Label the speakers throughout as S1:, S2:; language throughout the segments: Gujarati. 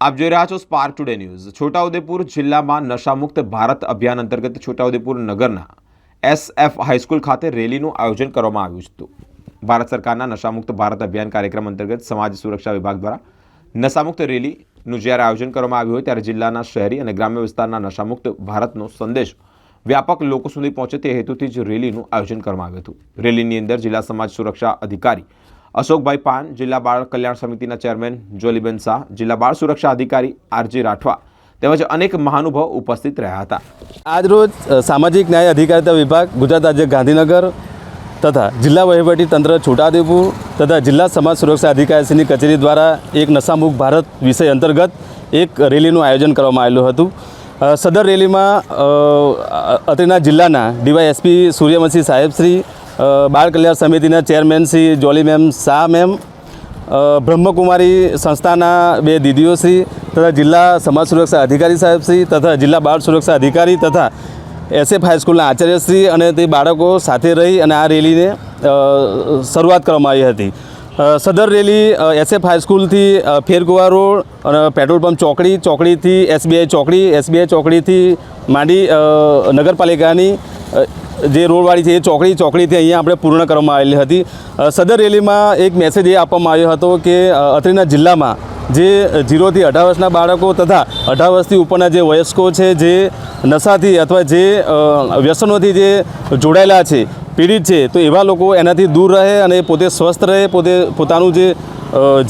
S1: આપ જોઈ રહ્યા છો સ્પાર્ક ટુડે ન્યૂઝ છોટાઉદેપુર જિલ્લામાં નશામુક્ત ભારત અભિયાન અંતર્ગત છોટાઉદેપુર નગરના એસએફ હાઈસ્કૂલ ખાતે રેલીનું આયોજન કરવામાં આવ્યું હતું ભારત સરકારના નશામુક્ત ભારત અભિયાન કાર્યક્રમ અંતર્ગત સમાજ સુરક્ષા વિભાગ દ્વારા નશામુક્ત રેલીનું જ્યારે આયોજન કરવામાં આવ્યું હોય ત્યારે જિલ્લાના શહેરી અને ગ્રામ્ય વિસ્તારના નશામુક્ત ભારતનો સંદેશ વ્યાપક લોકો સુધી પહોંચે તે હેતુથી જ રેલીનું આયોજન કરવામાં આવ્યું હતું. રેલીની અંદર જિલ્લા સમાજ સુરક્ષા અધિકારી અશોકભાઈ પાન, જિલ્લા બાળ કલ્યાણ સમિતિના ચેરમેન જોલીબેન શાહ, જિલ્લા બાળ સુરક્ષા અધિકારી આરજી રાઠવા તેમજ અનેક મહાનુભાવ ઉપસ્થિત રહ્યા હતા.
S2: આજરોજ સામાજિક ન્યાય અધિકારિતા વિભાગ, ગુજરાત રાજ્ય ગાંધીનગર તથા જિલ્લા વહીવટી તંત્ર છોટાઉદેપુર તથા જિલ્લા સમાજ સુરક્ષા અધિકારીશ્રીની કચેરી દ્વારા એક નશામુક્ત ભારત વિષય અંતર્ગત એક રેલીનું આયોજન કરવામાં આવેલું હતું. સદર રેલીમાં અત્રેના જિલ્લાના ડીવાયએસપી સૂર્યવંશી સાહેબશ્રી બાળ કલ્યાણ સમિતિના chairman Shri Jolly ma'am Shah ma'am Brahmakumari સંસ્થાના બે દીદીઓશ્રી તથા જિલ્લા સમાજ સુરક્ષા અધિકારી સાહેબ શ્રી, તથા જિલ્લા બાળ સુરક્ષા અધિકારી તથા એસએફ હાઈસ્કૂલના આચાર્યશ્રી અને તે બાળકો સાથે રહી અને આ રેલીને શરૂઆત કરવામાં આવી હતી. સદર રેલી એસએફ હાઈસ્કૂલથી ફેરગુવા રોડ અને પેટ્રોલ પંપ ચોકડી, ચોકડીથી એસબીઆઈ ચોકડી, એસબીઆઈ ચોકડીથી માંડી નગરપાલિકાની જે રોડવાળી છે એ ચોકડી, ચોકડીથી અહીંયા આપણે પૂર્ણ કરવામાં આવેલી હતી. સદર રેલીમાં એક મેસેજ એ આપવામાં આવ્યો હતો કે અત્રેના જિલ્લામાં જે જીરોથી અઢાર વર્ષના બાળકો તથા અઢાર વર્ષથી ઉપરના જે વયસ્કો છે, જે નશાથી અથવા જે વ્યસનોથી જે જોડાયેલા છે, પીડિત છે, તો એવા લોકો એનાથી દૂર રહે અને પોતે સ્વસ્થ રહે, પોતે પોતાનું જે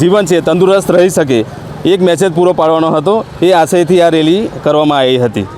S2: જીવન છે તંદુરસ્ત રહી શકે. એક મેસેજ પૂરો પાડવાનો હતો. એ આશયથી આ રેલી કરવામાં આવી હતી.